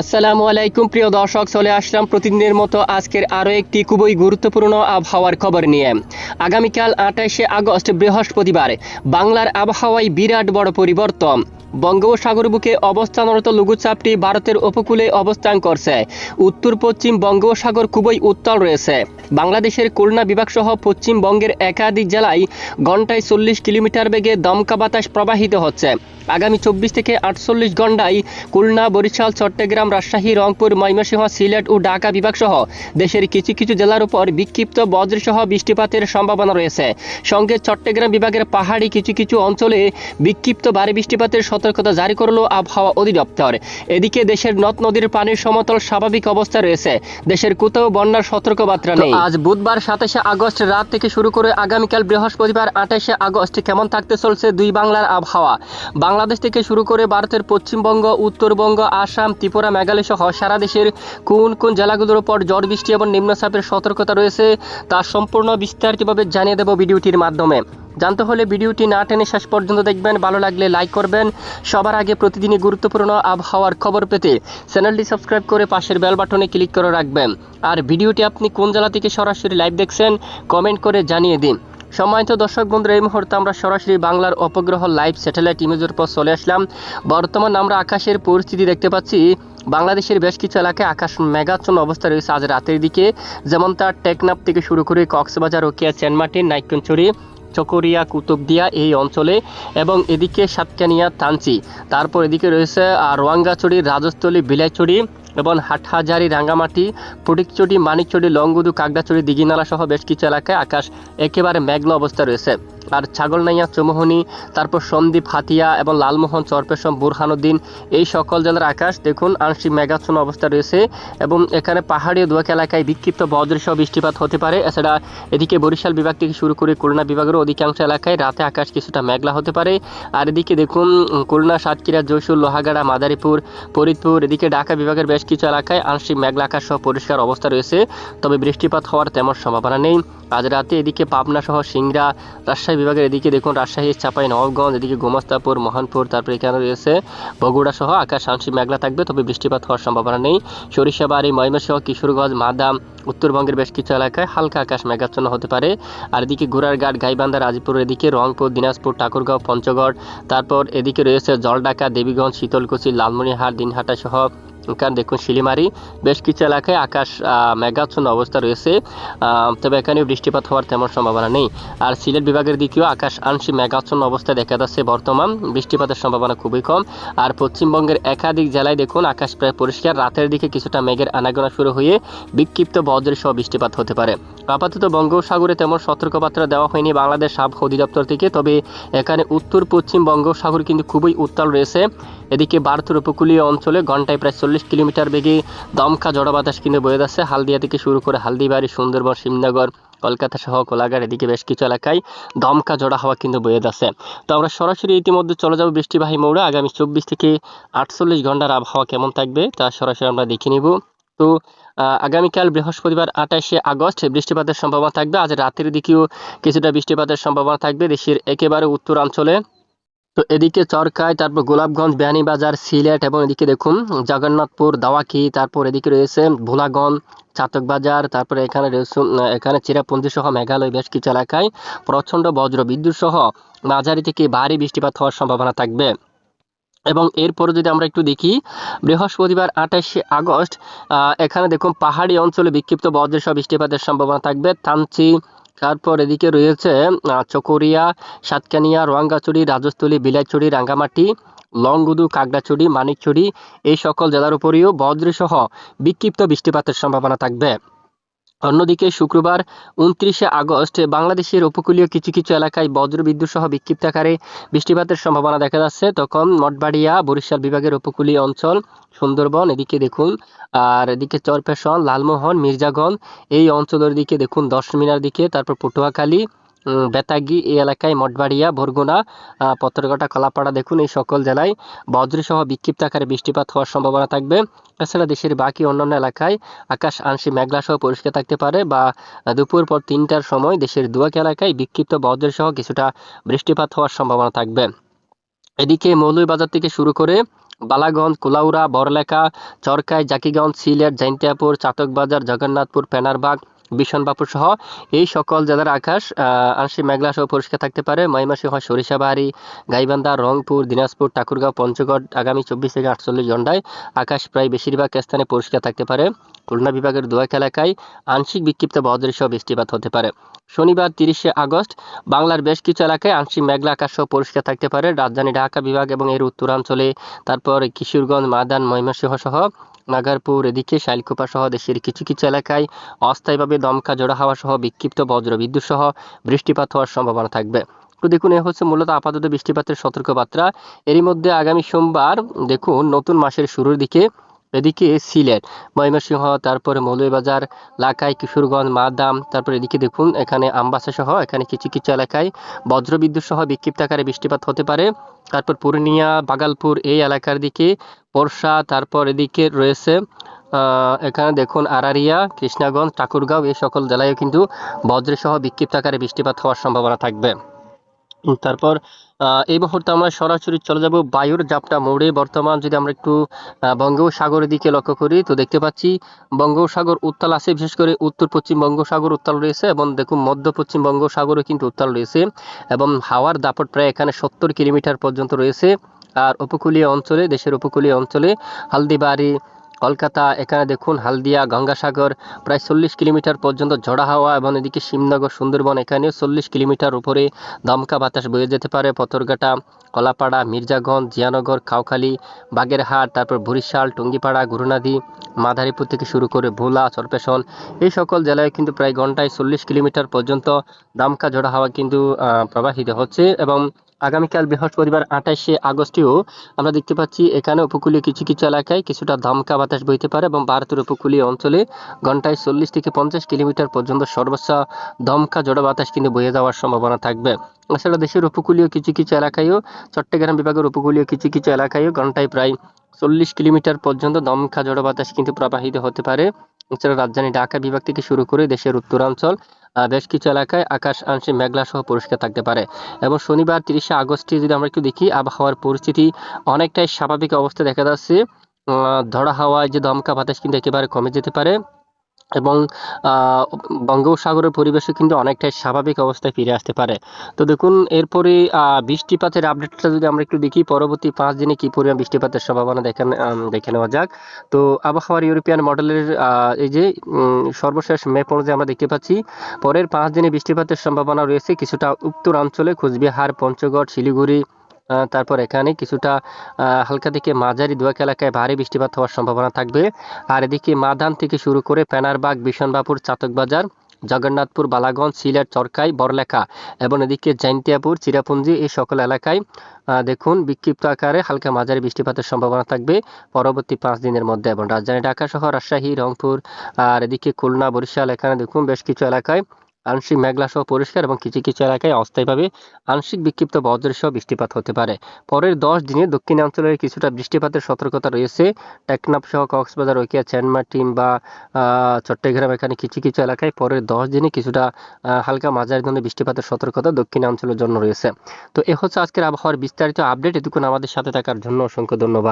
আসসালামু আলাইকুম, প্রিয় দর্শক, চলে আসলাম প্রতিদিনের মতো আজকের আরও একটি খুবই গুরুত্বপূর্ণ আবহাওয়ার খবর নিয়ে। আগামীকাল আঠাশে আগস্ট বৃহস্পতিবার বাংলার আবহাওয়ায় বিরাট বড় পরিবর্তন। বঙ্গোপসাগর বুকে অবস্থানরত লঘুচাপটি ভারতের উপকূলে অবস্থান করছে। উত্তর, পশ্চিম বঙ্গোপসাগর খুবই উত্তাল রয়েছে। বাংলাদেশের খুলনা বিভাগ সহ পশ্চিমবঙ্গের একাধিক জেলায় ঘন্টায় চল্লিশ কিলোমিটার বেগে দমকা বাতাস প্রবাহিত হচ্ছে। আগামী চব্বিশ থেকে আটচল্লিশ ঘন্টায় খুলনা, বরিশাল, চট্টগ্রাম, রাজশাহী, রংপুর, ময়মনসিংহ, সিলেট ও ঢাকা বিভাগ সহ দেশের কিছু কিছু জেলার উপর বিক্ষিপ্ত বজ্রসহ বৃষ্টিপাতের সম্ভাবনা রয়েছে। সঙ্গে চট্টগ্রাম বিভাগের পাহাড়ি কিছু কিছু অঞ্চলে বিক্ষিপ্ত ভারী বৃষ্টিপাতের সতর্কতা জারি করল আবহাওয়া অধিদপ্তর। এদিকে দেশের নদ নদীর পানির সমতল স্বাভাবিক অবস্থা রয়েছে। দেশের কোথাও বন্যার সতর্কবার্তা নেই। আজ বুধবার সাতাশে আগস্ট রাত থেকে শুরু করে আগামীকাল বৃহস্পতিবার আঠাশে আগস্ট কেমন থাকতে চলছে দুই বাংলার আবহাওয়া। বাংলাদেশ থেকে শুরু করে ভারতের পশ্চিমবঙ্গ উত্তরবঙ্গ আসাম ত্রিপুরা মেঘালয় সহ সারা দেশের কোন কোন জেলাগুলোর উপর ঝড় বৃষ্টি এবং নিম্নচাপের সতর্কতা রয়েছে তা সম্পূর্ণ বিস্তারিতভাবে জানিয়ে দেব ভিডিওটির মাধ্যমে। জানতে হলে ভিডিওটি না টেনে শেষ পর্যন্ত দেখবেন। ভালো লাগলে লাইক করবেন। সবার আগে প্রতিদিনই গুরুত্বপূর্ণ আবহাওয়ার খবর পেতে চ্যানেলটি সাবস্ক্রাইব করে পাশের বেল বাটনে ক্লিক করে রাখবেন। আর ভিডিওটি আপনি কোন জেলা থেকে সরাসরি লাইভ দেখছেন, কমেন্ট করে জানিয়ে দিন। সম্মানিত দর্শক বন্ধুরা, এই মুহূর্তে আমরা সরাসরি বাংলার অপগ্রহ লাইভ স্যাটেলাইট ইমেজের পর চলে আসলাম। বর্তমান আমরা আকাশের পরিস্থিতি দেখতে পাচ্ছি। বাংলাদেশের বেশ কিছু এলাকায় আকাশ মেঘাচ্ছন্ন অবস্থা রয়েছে আজ রাতের দিকে। যেমন তার টেকনাপ থেকে শুরু করে কক্সবাজার ওকিয়া চেনমাটি নাইকনচুরি চকরিয়া, কুতুবদিয়া এই অঞ্চলে এবং এদিকে সাতকানিয়া থানচি তারপর এদিকে রয়েছে রোয়াঙ্গাছড়ি রাজস্থলী বিলাইছড়ি এবং হাটহাজারি, রাঙ্গামাটি ফটিকচটি মানিকচটি লংগুদু কাকড়াছড়ি দিঘিনালা সহ বেশ কিছু এলাকায় আকাশ একেবারে মেঘলা অবস্থা রয়েছে। আর ছাগলনাইয়া চৌমোহনী, তারপর সন্দীপ হাতিয়া এবং লালমোহন চরপেশম বুরহানুদ্দিন এই সকল জেলার আকাশ। দেখুন, আংশিক মেঘাচ্ছন্ন অবস্থা রয়েছে এবং এখানে পাহাড়ি দুয়াক এলাকায় বিক্ষিপ্ত বজ্রসহ বৃষ্টিপাত হতে পারে। এছাড়া এদিকে বরিশাল বিভাগ থেকে শুরু করে খুলনা বিভাগের অধিকাংশ এলাকায় রাতে আকাশ কিছুটা মেঘলা হতে পারে। আর এদিকে দেখুন, খুলনা, সাতক্ষীরা জয়সুর লোহাগাড়া, মাদারীপুর, ফরিদপুর, এদিকে ঢাকা বিভাগের বেশ কিছু এলাকায় আংশিক মেঘলা আকাশ সহ পরিষ্কার অবস্থা রয়েছে। তবে বৃষ্টিপাত হওয়ার তেমন সম্ভাবনা নেই। আজ রাতে এদিকে পাবনা সহ সিংড়া, রাজশাহী বিভাগের এদিকে দেখুন, রাজশাহী, চাপাই, নবাবগঞ্জ, এদিকে গোমস্তাপুর, মহানপুর, তারপরে এখানে রয়েছে বগুড়া সহ আকাশ আংশিক মেঘলা থাকবে, তবে বৃষ্টিপাত হওয়ার সম্ভাবনা নেই। সরিষাবাড়ি ময়মনসিংহ, কিশোরগঞ্জ, মাদাম, উত্তরবঙ্গের বেশ কিছু এলাকায় হালকা আকাশ মেঘাচ্ছন্ন হতে পারে। আর এদিকে ঘোড়ারঘাট, গাইবান্ধা রাজীপুর এদিকে রংপুর, দিনাজপুর, ঠাকুরগাঁও, পঞ্চগড়, তারপর এদিকে রয়েছে জলডাকা দেবীগঞ্জ, শীতলকুচি, লালমনিরহাট দিনহাটা সহ এখানে দেখুন, শিলিমারি। বেশ কিছু এলাকায় আকাশ মেঘাচ্ছন্ন অবস্থা রয়েছে। তবে এখানে বৃষ্টিপাত হওয়ার তেমন সম্ভাবনা নেই। আর সিলেট বিভাগের দিকেও আকাশ আংশিক মেঘাচ্ছন্ন অবস্থা দেখা যাচ্ছে বর্তমান। বৃষ্টিপাতের সম্ভাবনা খুবই কম। আর পশ্চিমবঙ্গের একাধিক জেলায় দেখুন, আকাশ প্রায় পরিষ্কার। রাতের দিকে কিছুটা মেঘের আনাগোনা শুরু হয়ে বিক্ষিপ্ত বজ্র সহ বৃষ্টিপাত হতে পারে। আপাতত বঙ্গোপসাগরে তেমন সতর্কবার্তা দেওয়া হয়নি বাংলাদেশ আবহাওয়া অধিদপ্তর থেকে। তবে এখানে উত্তর পশ্চিম বঙ্গোপসাগর কিন্তু খুবই উত্তাল রয়েছে। এদিকে ভারতের উপকূলীয় অঞ্চলে ঘন্টায় প্রায় চল্লিশ কিলোমিটার বেগে দমকা জড় বাতাস কিন্তু বয়ে যাচ্ছে। হালদিয়া থেকে শুরু করে হালদিবাড়ি, সুন্দরবন, সিমনগর, কলকাতা সহ কোলাঘাট, এদিকে বেশ কিছু এলাকায় দমকা জড়া হাওয়া কিন্তু বয়ে যাচ্ছে। তো আমরা সরাসরি ইতিমধ্যে চলে যাব বৃষ্টিবাহী মৌড়া। আগামী চব্বিশ থেকে আটচল্লিশ ঘণ্টার আবহাওয়া কেমন থাকবে তা সরাসরি আমরা দেখে নিব। তো আগামীকাল বৃহস্পতিবার আঠাশে আগস্ট বৃষ্টিপাতের সম্ভাবনা থাকবে। আজ রাতের দিকেও কিছুটা বৃষ্টিপাতের সম্ভাবনা থাকবে। দেশের একেবারে উত্তরাঞ্চলে তো এদিকে চরকায়, তারপর গোলাপগঞ্জ, বিয়ানীবাজার, সিলেট এবং এদিকে দেখুন জগন্নাথপুর, দাওয়াকি, তারপর এদিকে রয়েছে ভোলাগঞ্জ, চাতকবাজার, তারপরে এখানে রয়েছে এখানে চিরাপুঞ্জি সহ মেঘালয় বেশ কিছু এলাকায় প্রচণ্ড বজ্র বিদ্যুৎ সহ মাঝারি থেকে ভারী বৃষ্টিপাত হওয়ার সম্ভাবনা থাকবে। এবং এরপরে যদি আমরা একটু দেখি, বৃহস্পতিবার আঠাশে আগস্ট এখানে দেখুন পাহাড়ি অঞ্চলে বিক্ষিপ্ত বজ্র সহ বৃষ্টিপাতের সম্ভাবনা থাকবে। থানচি তারপর এদিকে রয়েছে চকরিয়া, সাতকানিয়া, রোয়াঙ্গাচুরি, রাজস্থলী বিলাইছড়ি রাঙ্গামাটি, লংগুদু কাকড়াছড়ি মানিকছড়ি এই সকল জেলার উপরেও বজ্রসহ বিক্ষিপ্ত বৃষ্টিপাতের সম্ভাবনা থাকবে। অন্যদিকে শুক্রবার উনত্রিশে আগস্ট বাংলাদেশের উপকূলীয় কিছু কিছু এলাকায় বজ্রবিদ্যুৎ সহ বিক্ষিপ্ত আকারে বৃষ্টিপাতের সম্ভাবনা দেখা যাচ্ছে। তখন মঠবাড়িয়া, বরিশাল বিভাগের উপকূলীয় অঞ্চল, সুন্দরবন, এদিকে দেখুন, আর এদিকে চরপেশন লালমোহন, মির্জাগঞ্জ, এই অঞ্চলের দিকে দেখুন দশমিনার দিকে, তারপর পটুয়াখালী বেতাগি এই এলাকায় মঠবাড়িয়া বরগুনা আহ, পত্রঘাটা কলাপাড়া দেখুন এই সকল জেলায় বজ্রসহ বিক্ষিপ্ত আকারে বৃষ্টিপাত হওয়ার সম্ভাবনা থাকবে। এছাড়া দেশের বাকি অন্যান্য এলাকায় আকাশ আংশিক মেঘলা সহ পরিষ্কার থাকতে পারে বা দুপুর পর তিনটার সময় দেশের দুয়াক এলাকায় বিক্ষিপ্ত বজ্র সহ কিছুটা বৃষ্টিপাত হওয়ার সম্ভাবনা থাকবে। এদিকে মৌলভীবাজার থেকে শুরু করে বালাগঞ্জ কুলাউড়া বড়লেখা চরকাই জাকিগঞ্জ সিলেট জাইন্তিয়াপুর চাতকবাজার জগন্নাথপুর পেনারবাগ বিশনবাপুর সহ এই সকল জেলার আকাশ আংশিক মেঘলা সহ পরিষ্কার থাকতে পারে। ময়মনসিংহ সরিষাবাড়ি গাইবান্ধা, রংপুর, দিনাজপুর, ঠাকুরগাঁও, পঞ্চগড় আগামী চব্বিশ থেকে আটচল্লিশ ঘন্টায় আকাশ প্রায় বেশিরভাগ স্থানে পরিষ্কার থাকতে পারে। খুলনা বিভাগের দোয়াক এলাকায় আংশিক বিক্ষিপ্ত বজ্রসহ বৃষ্টিপাত হতে পারে। শনিবার তিরিশে আগস্ট বাংলার বেশ কিছু এলাকায় আংশিক মেঘলা আকাশ সহ পরিষ্কার থাকতে পারে। রাজধানী ঢাকা বিভাগ এবং এর উত্তরাঞ্চলে, তারপর কিশোরগঞ্জ, মাদান, ময়মনসিংহ সহ নাগারপুর, এদিকে শাইলকুপা সহ দেশের কিছু কিছু এলাকায় অস্থায়ীভাবে দমকা জোড়া হাওয়া সহ বিক্ষিপ্ত বজ্র বিদ্যুৎ সহ বৃষ্টিপাত হওয়ার সম্ভাবনা থাকবে। তো দেখুন, এ হচ্ছে মূলত আপাতত বৃষ্টিপাতের সতর্কবার্তা। এরই মধ্যে আগামী সোমবার, দেখুন, নতুন মাসের শুরুর দিকে এদিকে সিলেট, ময়মনসিংহ, তারপরে মৌলভীবাজার, লাকাই, কিশোরগঞ্জ, মাদাম, তারপরে এদিকে দেখুন এখানে আমবাসা সহ এখানে কিছু কিছু এলাকায় বজ্রবিদ্যুৎ সহ বিক্ষিপ্ত আকারে বৃষ্টিপাত হতে পারে। তারপর পূর্ণিয়া, বাগালপুর এই এলাকার দিকে বর্ষা, তারপর এদিকে রয়েছে এখানে দেখুন আরারিয়া, কৃষ্ণাগঞ্জ, ঠাকুরগাঁও এই সকল জেলায়ও কিন্তু বজ্রসহ বিক্ষিপ্ত আকারে বৃষ্টিপাত হওয়ার সম্ভাবনা থাকবে। তারপর এই মুহূর্তে আমরা সরাসরি চলে যাব বায়ুর জাপটা মোড়ে। বর্তমান যদি আমরা একটু বঙ্গোপসাগরের দিকে লক্ষ্য করি, তো দেখতে পাচ্ছি বঙ্গোপসাগর উত্তাল আছে, বিশেষ করে উত্তর পশ্চিম বঙ্গোপসাগর উত্তাল রয়েছে এবং দেখুন মধ্য পশ্চিম বঙ্গোপসাগরও কিন্তু উত্তাল রয়েছে এবং হাওয়ার দাপট প্রায় এখানে সত্তর কিলোমিটার পর্যন্ত রয়েছে। আর উপকূলীয় অঞ্চলে, দেশের উপকূলীয় অঞ্চলে হালদিবাড়ি কলকাতা, এখানে দেখুন হালদিয়া, গঙ্গাসাগর, প্রায় চল্লিশ কিলোমিটার পর্যন্ত ঝড়া হাওয়া এবং এদিকে শিবনগর, সুন্দরবন, এখানেও চল্লিশ কিলোমিটার উপরে দমকা বাতাস বয়ে যেতে পারে। পথরঘাটা, কলাপাড়া, মির্জাগঞ্জ, জিয়ানগর কাউখালী বাগেরহাট, তারপর বরিশাল, টুঙ্গিপাড়া, গুরুনাদি মাধারীপুর থেকে শুরু করে ভোলা, চরপেশন, এই সকল জেলায় কিন্তু প্রায় ঘন্টায় চল্লিশ কিলোমিটার পর্যন্ত দমকা ঝড়া হাওয়া কিন্তু প্রবাহিত হচ্ছে এবং আগামীকাল বৃহস্পতিবার আঠাশে আগস্টেও আমরা দেখতে পাচ্ছি, এখানে উপকূলীয় কিছু কিছু এলাকায় কিছুটা দমকা বাতাস বইতে পারে এবং ভারতের উপকূলীয় অঞ্চলে ঘন্টায় চল্লিশ থেকে পঞ্চাশ কিলোমিটার পর্যন্ত সর্বোচ্চ দমকা জোড়া বাতাস কিন্তু বয়ে যাওয়ার সম্ভাবনা থাকবে। এছাড়া দেশের উপকূলীয় কিছু কিছু এলাকায়ও, চট্টগ্রাম বিভাগের উপকূলীয় কিছু কিছু এলাকায়ও ঘন্টায় প্রায় চল্লিশ কিলোমিটার পর্যন্ত দমকা জোড়া বাতাস কিন্তু প্রবাহিত হতে পারে। এছাড়া রাজধানী ঢাকা বিভাগ থেকে শুরু করে দেশের উত্তরাঞ্চল বেশ কিছু এলাকায় আকাশ আংশিক মেঘলা সহ পরিষ্কার থাকতে পারে। এবং শনিবার তিরিশে আগস্টে যদি আমরা একটু দেখি, আবহাওয়ার পরিস্থিতি অনেকটাই স্বাভাবিক অবস্থা দেখা যাচ্ছে। ধরা হাওয়ায় যে দমকা বাতাস কিন্তু একেবারে কমে যেতে পারে। এবং বঙ্গোপসাগরের পরিবেশও কিন্তু অনেকটাই স্বাভাবিক অবস্থায় ফিরে আসতে পারে। তো দেখুন, এরপরে বৃষ্টিপাতের আপডেটটা যদি আমরা একটু দেখি, পরবর্তী পাঁচ দিনে কি পরিমাণ বৃষ্টিপাতের সম্ভাবনা দেখেন দেখে নেওয়া যাক। তো আবহাওয়ার ইউরোপিয়ান মডেলের এই যে সর্বশেষ ম্যাপ অনুযায়ী আমরা দেখতে পাচ্ছি, পরের পাঁচ দিনে বৃষ্টিপাতের সম্ভাবনা রয়েছে কিছুটা উত্তরাঞ্চলে, কোচবিহার, পঞ্চগড়, শিলিগুড়ি তারপর এখানে কিছুটা হালকা থেকে মাঝারি দোয়াক এলাকায় ভারী বৃষ্টিপাত হওয়ার সম্ভাবনা থাকবে। আর এদিকে মাদান থেকে শুরু করে পেনারবাগ বিশনবাপুর চাতকবাজার, জগন্নাথপুর, বালাগঞ্জ, সিলেট, চরকাই, বড়লেখা এবং এদিকে জৈন্তিয়াপুর চিরাপুঞ্জি এই সকল এলাকায় দেখুন বিক্ষিপ্ত আকারে হালকা মাঝারি বৃষ্টিপাতের সম্ভাবনা থাকবে পরবর্তী পাঁচ দিনের মধ্যে এবং রাজধানী ঢাকা সহ রাজশাহী, রংপুর, আর এদিকে খুলনা, বরিশাল এখানে দেখুন বেশ কিছু এলাকায় আংশিক মেঘলা সহ পরিষ্কার এবং কিছু কিছু এলাকায় অস্থায়ীভাবে আংশিক বিক্ষিপ্ত বজ্রসহ বৃষ্টিপাত হতে পারে। পরের দশ দিনে দক্ষিণাঞ্চলের কিছুটা বৃষ্টিপাতের সতর্কতা রয়েছে। টেকনাফ সহ কক্সবাজার ঐকিয়া চ্যানমার্টিন বা চট্টগ্রাম এখানে কিছু কিছু এলাকায় পরের দশ দিনে কিছুটা হালকা মাঝারি ধরনের বৃষ্টিপাতের সতর্কতা দক্ষিণাঞ্চলের জন্য রয়েছে। তো এ হচ্ছে আজকের আবহাওয়ার বিস্তারিত আপডেট। এটুকুন আমাদের সাথে থাকার জন্য অসংখ্য ধন্যবাদ।